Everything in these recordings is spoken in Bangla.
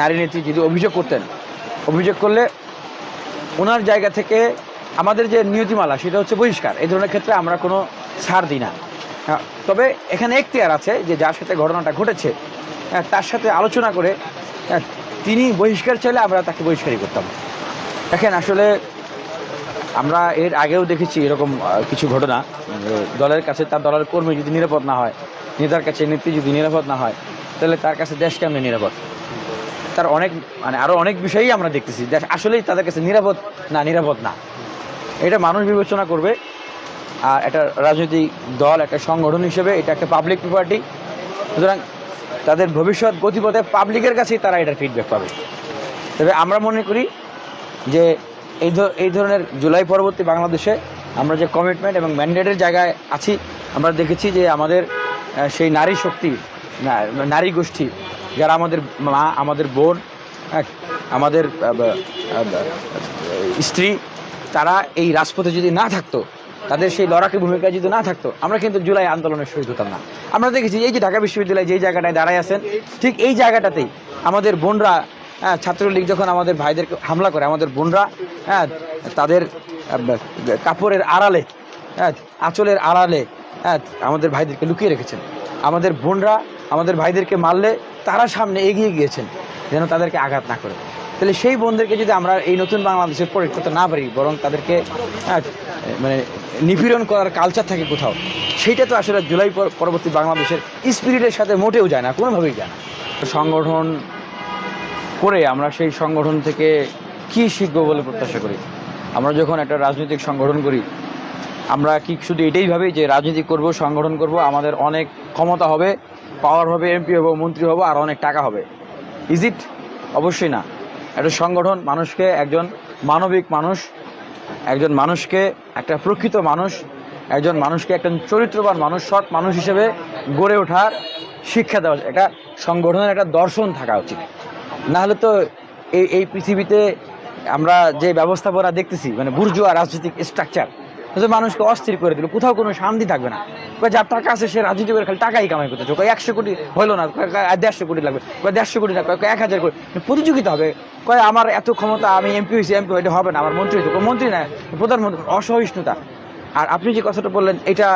নারী নেত্রী যদি অভিযোগ করতেন, অভিযোগ করলে ওনার জায়গা থেকে আমাদের যে নিয়তিমালা, সেটা হচ্ছে বহিষ্কার। এই ধরনের ক্ষেত্রে আমরা কোনো ছাড় দিই না। তবে এখানে এখতিয়ার আছে যে যার সাথে ঘটনাটা ঘটেছে তার সাথে আলোচনা করে তিনি বহিষ্কার চাইলে আমরা তাকে বহিষ্কারই করতাম। দেখেন, আসলে আমরা এর আগেও দেখেছি এরকম কিছু ঘটনা। দলের কাছে তার দলের কর্মী যদি নিরাপদ না হয়, নেতার কাছে নেত্রী যদি নিরাপদ না হয় তাহলে তার কাছে দেশ কেমন নিরাপদ? তার অনেক মানে আরও অনেক বিষয়ই আমরা দেখতেছি। দেশ আসলেই তাদের কাছে নিরাপদ না নিরাপদ না। এটা মানুষ বিবেচনা করবে, আর একটা রাজনৈতিক দল, একটা সংগঠন হিসেবে এটা একটা পাবলিক প্রপার্টি সুতরাং তাদের ভবিষ্যৎ গতিপথে পাবলিকের কাছেই তারা এটার ফিডব্যাক পাবে। তবে আমরা মনে করি যে এই এই ধরনের জুলাই পরবর্তী বাংলাদেশে আমরা যে কমিটমেন্ট এবং ম্যান্ডেটের জায়গায় আছি, আমরা দেখেছি যে আমাদের সেই নারী শক্তি নারী গোষ্ঠী যারা আমাদের মা আমাদের বোন হ্যাঁ, আমাদের স্ত্রী তারা এই রাজপথে যদি না থাকতো তাদের সেই লড়াকে ভূমিকা যদি না থাকতো আমরা কিন্তু জুলাই আন্দোলনের শহীদ হতাম না। আমরা দেখেছি এই যে ঢাকা বিশ্ববিদ্যালয়ে যেই জায়গাটায় দাঁড়ায় আছেন ঠিক এই জায়গাটাতেই আমাদের বোনরা হ্যাঁ ছাত্রলীগ যখন আমাদের ভাইদেরকে হামলা করে আমাদের বোনরা হ্যাঁ তাদের কাপড়ের আড়ালে আঁচলের আড়ালে হ্যাঁ আমাদের ভাইদেরকে লুকিয়ে রেখেছেন। আমাদের বোনরা আমাদের ভাইদেরকে মারলে তারা সামনে এগিয়ে গিয়েছেন, যেন তাদেরকে আঘাত না করে। তাহলে সেই বোনদেরকে যদি আমরা এই নতুন বাংলাদেশের করতে না পারি, বরং তাদেরকে মানে নিপীড়ন করার কালচার থাকে কোথাও, সেইটা তো আসলে জুলাই পর- পরবর্তী বাংলাদেশের স্পিরিটের সাথে মোটেও যায় না, কোনোভাবেই যায় না। সংগঠন করে আমরা সেই সংগঠন থেকে কি শিখব বলে প্রত্যাশা করি? আমরা যখন একটা রাজনৈতিক সংগঠন করি আমরা কি শুধু এটাই ভাবি যে রাজনীতি করব, সংগঠন করব, আমাদের অনেক ক্ষমতা হবে পাওয়ার হবে এমপি হব, মন্ত্রী হব, আর অনেক টাকা হবে। ইজ ইট অবশ্যই না। একটা সংগঠন মানুষকে একজন মানবিক মানুষ, একজন মানুষকে একটা প্রকৃত মানুষ, একজন মানুষকে একজন চরিত্রবান মানুষ, সৎ মানুষ হিসেবে গড়ে ওঠার শিক্ষা দেওয়া একটা সংগঠনের একটা দর্শন থাকা উচিত। নাহলে তো এই এই পৃথিবীতে আমরা যে ব্যবস্থাপনা দেখতেছি মানে বুর্জুয়া রাজনৈতিক স্ট্রাকচার মানুষকে অস্থির করে দিল। কোথাও কোনো শান্তি থাকবে না। যার টাকা আছে সে রাজনীতি করে খালি টাকাই কামাই করতেছে। কয় একশো কোটি হলো না দেড়শো কোটি লাগবে। দেড়শো কোটি না, কয় এক হাজার কোটি। প্রতিযোগিতা হবে। কয় আমার এত ক্ষমতা, আমি এমপি হয়েছি, এমপি এটা হবে না, আমার মন্ত্রী হয়েছে মন্ত্রী না, প্রধানমন্ত্রী, অসহিষ্ণুতা। আর আপনি যে কথাটা বললেন, এটা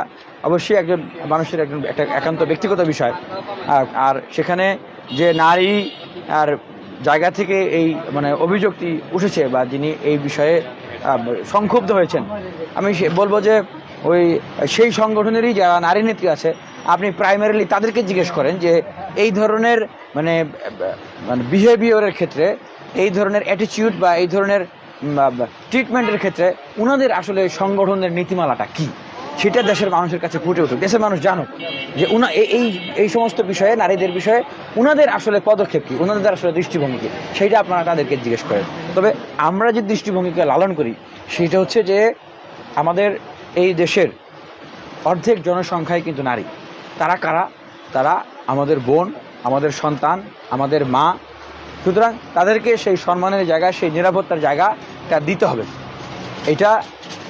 অবশ্যই একজন মানুষের একজন একটা একান্ত ব্যক্তিগত বিষয়। আর সেখানে যে নারী আর জায়গা থেকে এই মানে অভিযোগটি উঠেছে বা যিনি এই বিষয়ে সংক্ষুব্ধ হয়েছেন। আমি বলব যে ওই সেই সংগঠনেরই যারা নারী নেত্রী আছে, আপনি প্রাইমারিলি তাদেরকে জিজ্ঞেস করেন যে এই ধরনের মানে মানে বিহেভিয়ারের ক্ষেত্রে, এই ধরনের অ্যাটিচিউড বা এই ধরনের ট্রিটমেন্টের ক্ষেত্রে উনাদের আসলে সংগঠনের নীতিমালাটা কি? সেটা দেশের মানুষের কাছে ফুটে উঠুক। দেশের মানুষ জানুক যে উনা এই এই সমস্ত বিষয়ে, নারীদের বিষয়ে উনাদের আসলে পদক্ষেপ কী? উনাদের আসলে দৃষ্টিভঙ্গি কি? সেইটা আপনারা তাদেরকে জিজ্ঞেস করেন। তবে আমরা যে দৃষ্টিভঙ্গিকে লালন করি, সেটা হচ্ছে যে আমাদের এই দেশের অর্ধেক জনসংখ্যাই কিন্তু নারী। তারা কারা? তারা আমাদের বোন, আমাদের সন্তান, আমাদের মা। সুতরাং তাদেরকে সেই সম্মানের জায়গা, সেই নিরাপত্তার জায়গাটা দিতে হবে। এটা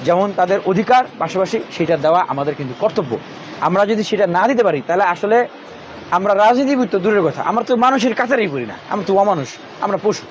যেমন তাদের অধিকার, পাশাপাশি সেটা দেওয়া আমাদের কিন্তু কর্তব্য। আমরা যদি সেটা না দিতে পারি, তাহলে আসলে আমরা রাজনীতিবিদ তো দূরের কথা। আমরা তো মানুষের কাতারেই করি না। আমরা তো অমানুষ, আমরা পশু।